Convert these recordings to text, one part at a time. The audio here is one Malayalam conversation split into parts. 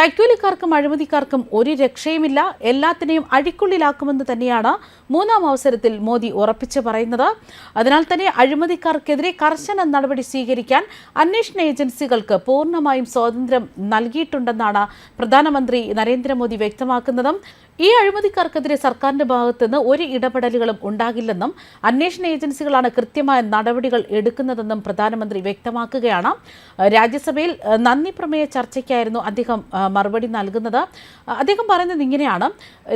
കൈക്കൂലിക്കാർക്കും അഴിമതിക്കാർക്കും ഒരു രക്ഷയുമില്ല. എല്ലാത്തിനെയും അഴിക്കുള്ളിലാക്കുമെന്ന് തന്നെയാണ് മൂന്നാം അവസരത്തിൽ മോദി ഉറപ്പിച്ചു പറയുന്നത്. അതിനാൽ തന്നെ അഴിമതിക്കാർക്കെതിരെ കർശന നടപടി സ്വീകരിക്കാൻ അന്വേഷണ ഏജൻസികൾക്ക് പൂർണമായും സ്വാതന്ത്ര്യം നൽകിയിട്ടുണ്ടെന്നാണ് പ്രധാനമന്ത്രി നരേന്ദ്രമോദി വ്യക്തമാക്കുന്നതും. ഈ അഴിമതിക്കാർക്കെതിരെ സർക്കാരിന്റെ ഭാഗത്തുനിന്ന് ഒരു ഇടപെടലുകളും ഉണ്ടാകില്ലെന്നും അന്വേഷണ ഏജൻസികളാണ് കൃത്യമായ നടപടികൾ എടുക്കുന്നതെന്നും പ്രധാനമന്ത്രി വ്യക്തമാക്കുകയാണ്. രാജ്യസഭയിൽ നന്ദി പ്രമേയ ചർച്ചയ്ക്കായിരുന്നു അദ്ദേഹം മറുപടി നൽകുന്നത്. അദ്ദേഹം പറയുന്നത് ഇങ്ങനെയാണ്.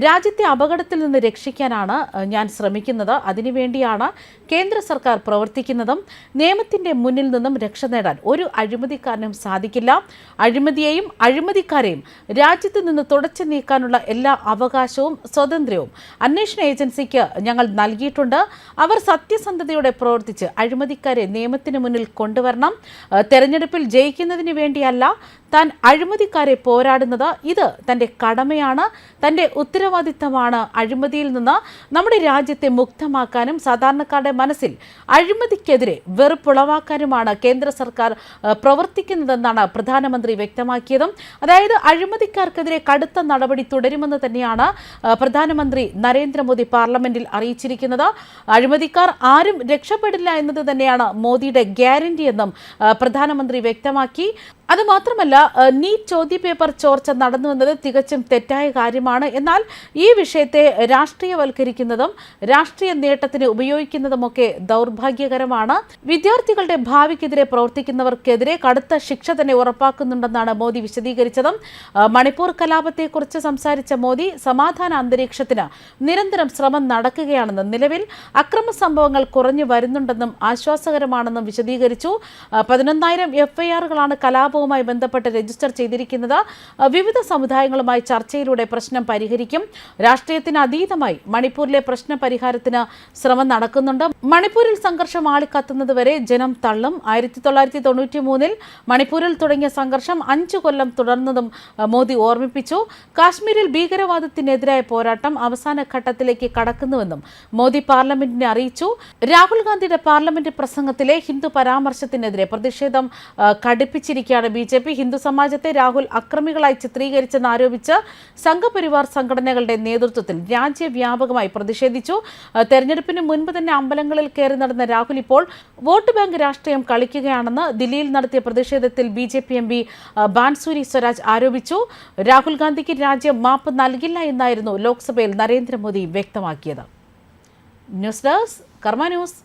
രാജ്യത്തെ അപകടത്തിൽ നിന്ന് രക്ഷിക്കാനാണ് ഞാൻ ശ്രമിക്കുന്നത്. അതിനുവേണ്ടിയാണ് കേന്ദ്ര സർക്കാർ പ്രവർത്തിക്കുന്നതും നിയമത്തിന്റെ മുന്നിൽ നിന്നും രക്ഷ നേടാൻ ഒരു അഴിമതിക്കാരനും സാധിക്കില്ല. അഴിമതിയെയും അഴിമതിക്കാരെയും രാജ്യത്ത് നിന്ന് തുടച്ചു നീക്കാനുള്ള എല്ലാ അവകാശവും സ്വാതന്ത്ര്യവും അന്വേഷണ ഏജൻസിക്ക് ഞങ്ങൾ നൽകിയിട്ടുണ്ട്. അവർ സത്യസന്ധതയോടെ പ്രവർത്തിച്ച് അഴിമതിക്കാരെ നിയമത്തിന് മുന്നിൽ കൊണ്ടുവരണം. തെരഞ്ഞെടുപ്പിൽ ജയിക്കുന്നതിന് വേണ്ടിയല്ല താൻ അഴിമതിക്കാരെ പോരാടുന്നത് ഇത് തന്റെ കടമയാണ് തന്റെ ഉത്തരവാദിത്തമാണ്. അഴിമതിയിൽ നിന്ന് നമ്മുടെ രാജ്യത്തെ മുക്തമാക്കാനും സാധാരണക്കാരുടെ മനസ്സിൽ അഴിമതിക്കെതിരെ വെറുപ്പുളവാക്കാനുമാണ് കേന്ദ്ര സർക്കാർ പ്രവർത്തിക്കുന്നതെന്നാണ് പ്രധാനമന്ത്രി വ്യക്തമാക്കിയതും. അതായത് അഴിമതിക്കാർക്കെതിരെ കടുത്ത നടപടി തുടരുമെന്ന് തന്നെയാണ് പ്രധാനമന്ത്രി നരേന്ദ്രമോദി പാർലമെന്റിൽ അറിയിച്ചിരിക്കുന്നത്. അഴിമതിക്കാർ ആരും രക്ഷപ്പെടില്ല എന്നത് തന്നെയാണ് മോദിയുടെ ഗ്യാരണ്ടി എന്നും പ്രധാനമന്ത്രി വ്യക്തമാക്കി. അതുമാത്രമല്ല നീറ്റ് ചോദ്യപേപ്പർ ചോർച്ച നടന്നുവെന്നത് തികച്ചും തെറ്റായ കാര്യമാണ്. എന്നാൽ ഈ വിഷയത്തെ രാഷ്ട്രീയവൽക്കരിക്കുന്നതും രാഷ്ട്രീയ നേട്ടത്തിന് ഉപയോഗിക്കുന്നതുമൊക്കെ ദൗർഭാഗ്യകരമാണ്. വിദ്യാർത്ഥികളുടെ ഭാവിക്കെതിരെ പ്രവർത്തിക്കുന്നവർക്കെതിരെ കടുത്ത ശിക്ഷ തന്നെ ഉറപ്പാക്കുന്നുണ്ടെന്നാണ് മോദി വിശദീകരിച്ചതും. മണിപ്പൂർ കലാപത്തെക്കുറിച്ച് സംസാരിച്ച മോദി സമാധാന അന്തരീക്ഷത്തിന് നിരന്തരം ശ്രമം നടക്കുകയാണെന്നും നിലവിൽ അക്രമ സംഭവങ്ങൾ കുറഞ്ഞു വരുന്നുണ്ടെന്നും ആശ്വാസകരമാണെന്നും വിശദീകരിച്ചു. പതിനൊന്നായിരം എഫ്ഐആറുകളാണ് കലാപവുമായി ബന്ധപ്പെട്ട് രജിസ്റ്റർ ചെയ്തിരിക്കുന്നത്. വിവിധ സമുദായങ്ങളുമായി ചർച്ചയിലൂടെ പ്രശ്നം പരിഹരിക്കും. രാഷ്ട്രീയത്തിന് അതീതമായി മണിപ്പൂരിലെ പ്രശ്ന പരിഹാരത്തിന് ശ്രമം നടക്കുന്നുണ്ട്. മണിപ്പൂരിൽ സംഘർഷം ആളിക്കത്തുന്നതുവരെ ജനം തള്ളും. ആയിരത്തി തൊള്ളായിരത്തി തൊണ്ണൂറ്റി മൂന്നിൽ മണിപ്പൂരിൽ തുടങ്ങിയ സംഘർഷം അഞ്ചു കൊല്ലം തുടർന്നതും മോദി ഓർമ്മിപ്പിച്ചു. കാശ്മീരിൽ ഭീകരവാദത്തിനെതിരായ പോരാട്ടം അവസാന ഘട്ടത്തിലേക്ക് കടക്കുന്നുവെന്നും മോദി പാർലമെന്റിനെ അറിയിച്ചു. രാഹുൽ ഗാന്ധിയുടെ പാർലമെന്റ് പ്രസംഗത്തിലെ ഹിന്ദു പരാമർശത്തിനെതിരെ പ്രതിഷേധം കടുപ്പിച്ചിരിക്കുകയാണ് ബി ഹിന്ദു സമാജത്തെ രാഹുൽ അക്രമികളായി ചിത്രീകരിച്ചെന്ന് ആരോപിച്ച് സംഘപരിവാർ സംഘടനകളുടെ നേതൃത്വത്തിൽ രാജ്യവ്യാപകമായി പ്രതിഷേധിച്ചു. തെരഞ്ഞെടുപ്പിന് മുൻപ് തന്നെ അമ്പലങ്ങളിൽ കയറി നടന്ന രാഹുൽ ഇപ്പോൾ വോട്ട് ബാങ്ക് രാഷ്ട്രീയം കളിക്കുകയാണെന്ന് ദില്ലിയിൽ നടത്തിയ പ്രതിഷേധത്തിൽ B J P M P Bansuri Swaraj ആരോപിച്ചു. രാഹുൽ ഗാന്ധിക്ക് രാജ്യം മാപ്പ് നൽകില്ല എന്നായിരുന്നു ലോക്സഭയിൽ നരേന്ദ്രമോദി വ്യക്തമാക്കിയത്. ന്യൂസ് ഡെസ്ക് കർമ്മ ന്യൂസ്.